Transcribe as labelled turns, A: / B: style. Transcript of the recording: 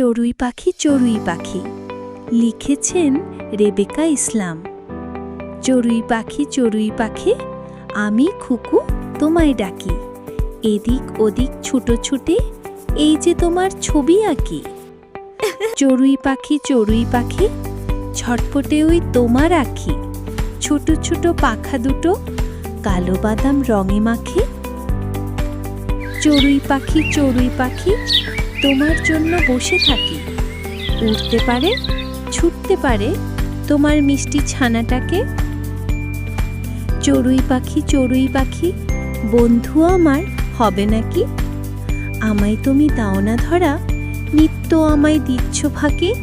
A: চড়ুই পাখি চড়ুই পাখি। লিখেছেন রেবেকা ইসলাম। চড়ুই পাখি চড়ুই পাখি, আমি খুকু, তোমায় ডাকি। এদিক ওদিক ছুটো ছুটে, এই যে তোমার ছবি আঁকি। চড়ুই পাখি চড়ুই পাখি, ছটপটে ওই তোমার আঁখি। ছোট ছোট পাখা দুটো, কালো বাদাম রঙে মাখি। চড়ুই পাখি চড়ুই পাখি তোমার জন্য বসে থাকি। উঠতে পারে, ছুটতে পারে তোমার মিষ্টি ছানাটাকে। চড়ুই পাখি চড়ুই পাখি, বন্ধু আমার, হবে নাকি? আমায় তুমি দাও না ধরা, নিত্য আমায় দিচ্ছ ফাঁকি।